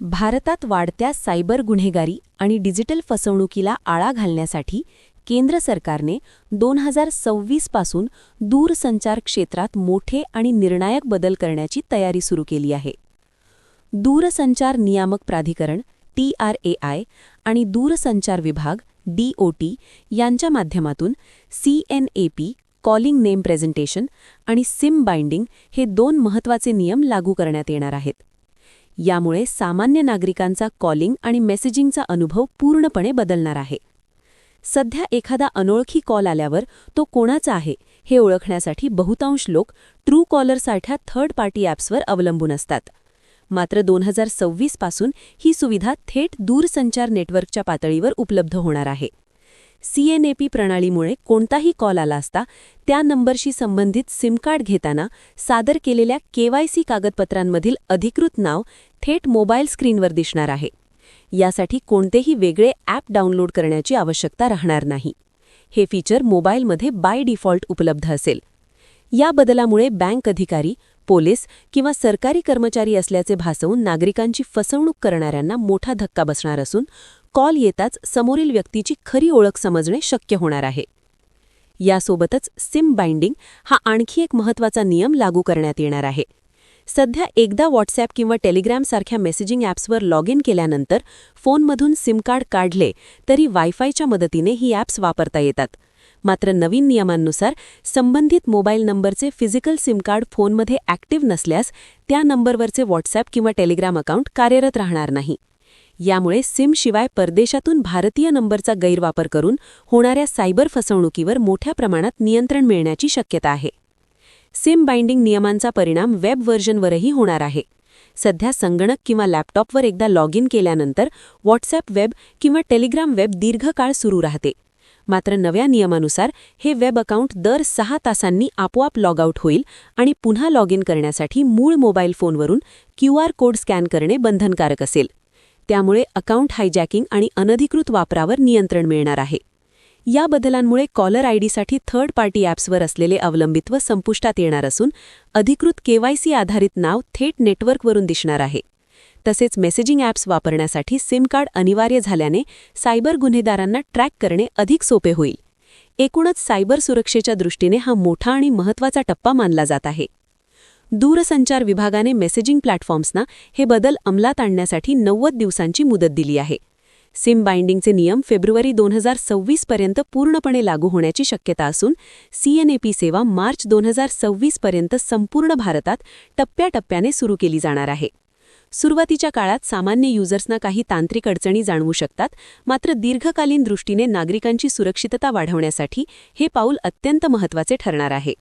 भारतात वाढत्या सायबर गुन्हेगारी आणि डिजिटल फसवणुकीला आळा घालण्यासाठी केंद्र सरकारने दोन हजार सव्वीसपासून दूरसंचार क्षेत्रात मोठे आणि निर्णायक बदल करण्याची तयारी सुरू केली आहे. दूरसंचार नियामक प्राधिकरण टीआरएआय आणि दूरसंचार विभाग डीओटी यांच्या माध्यमातून सीएनएपी कॉलिंग नेम प्रेझेंटेशन आणि सिम बाइंडिंग हे दोन महत्त्वाचे नियम लागू करण्यात येणार आहेत. यामुळे सामान्य नागरिकांचा कॉलिंग आणि मेसेजिंगचा अनुभव पूर्णपणे बदलणार आहे. सध्या एखादा अनोळखी कॉल आल्यावर तो कोणाचा आहे हे ओळखण्यासाठी बहुतांश लोक ट्रू कॉलरसारख्या थर्ड पार्टी ॲप्सवर अवलंबून असतात. मात्र दोन हजार सव्वीसपासून ही सुविधा थेट दूरसंचार नेटवर्कच्या पातळीवर उपलब्ध होणार आहे. सीएनएपी प्रणालीमुळे कोणताही कॉल आला असता त्या नंबरशी संबंधित सिमकार्ड घेताना सादर केलेल्या केवायसी कागदपत्रांमधील अधिकृत नाव थेट मोबाईल स्क्रीनवर दिसणार आहे. यासाठी कोणतेही वेगळे ॲप डाउनलोड करण्याची आवश्यकता राहणार नाही. हे फीचर मोबाईलमध्ये बाय डिफॉल्ट उपलब्ध असेल. या बदलामुळे बँक अधिकारी पोलीस किंवा सरकारी कर्मचारी असल्याचे भासवून नागरिकांची फसवणूक करणाऱ्यांना मोठा धक्का बसणार असून कॉल येताच समोरील व्यक्तीची खरी ओळख समजणे शक्य होणार आहे. यासोबतच सिम बाइंडिंग हा आणखी एक महत्त्वाचा नियम लागू करण्यात येणार आहे. सध्या एकदा व्हॉट्सॲप किंवा टेलिग्रामसारख्या मेसेजिंग ॲप्सवर लॉग इन केल्यानंतर फोनमधून सिम कार्ड काढले तरी वायफायच्या मदतीने ही ॲप्स वापरता येतात. मात्र नवीन नियमांनुसार संबंधित मोबाईल नंबरचे फिजिकल सिम कार्ड फोनमध्ये ॲक्टिव्ह नसल्यास त्या नंबरवरचे व्हॉट्सॲप किंवा टेलिग्राम अकाउंट कार्यरत राहणार नाही. यामुळे सिमशिवाय परदेशातून भारतीय नंबरचा गैरवापर करून होणाऱ्या सायबर फसवणुकीवर मोठ्या प्रमाणात नियंत्रण मिळण्याची शक्यता आहे. सिम बाइंडिंग नियमांचा परिणाम वेब व्हर्जनवरही होणार आहे. सध्या संगणक किंवा लॅपटॉपवर एकदा लॉग इन केल्यानंतर व्हॉट्सॲप वेब किंवा टेलिग्राम वेब दीर्घकाळ सुरू राहते. मात्र नव्या नियमानुसार हे वेब अकाउंट दर सहा तासांनी आपोआप लॉग आऊट होईल आणि पुन्हा लॉग इन करण्यासाठी मूळ मोबाईल फोनवरून क्यू आर कोड स्कॅन करणे बंधनकारक असेल. त्यामुळे अकाउंट हायजॅकिंग आणि अनधिकृत वापरावर नियंत्रण मिळणार आहे. या बदलांमुळे कॉलर आयडीसाठी थर्ड पार्टी ॲप्सवर असलेले अवलंबित्व संपुष्टात येणार असून अधिकृत केवायसी आधारित नाव थेट नेटवर्कवरून दिसणार आहे. तसेच मेसेजिंग ॲप्स वापरण्यासाठी सिम कार्ड अनिवार्य झाल्याने सायबर गुन्हेगारांना ट्रॅक करणे अधिक सोपे होईल. एकूणच सायबर सुरक्षेच्या दृष्टीने हा मोठा आणि महत्त्वाचा टप्पा मानला जात आहे. दूरसंचार विभागाने मेसेजिंग प्लॅटफॉर्म्सना हे बदल अंमलात आणण्यासाठी नव्वद दिवसांची मुदत दिली आहे. सिम बाइंडिंगचे नियम फेब्रुवारी दोन हजार सव्वीस पर्यंत पूर्णपणे लागू होण्याची शक्यता असून सीएनएपी सेवा मार्च दोन हजार सव्वीस पर्यंत संपूर्ण भारतात टप्प्याटप्प्याने सुरू केली जाणार आहे. सुरुवातीच्या काळात सामान्य युजर्सना काही तांत्रिक अडचणी जाणवू शकतात मात्र दीर्घकालीन दृष्टीने नागरिकांची सुरक्षितता वाढवण्यासाठी हे पाऊल अत्यंत महत्त्वाचे ठरणार आहे.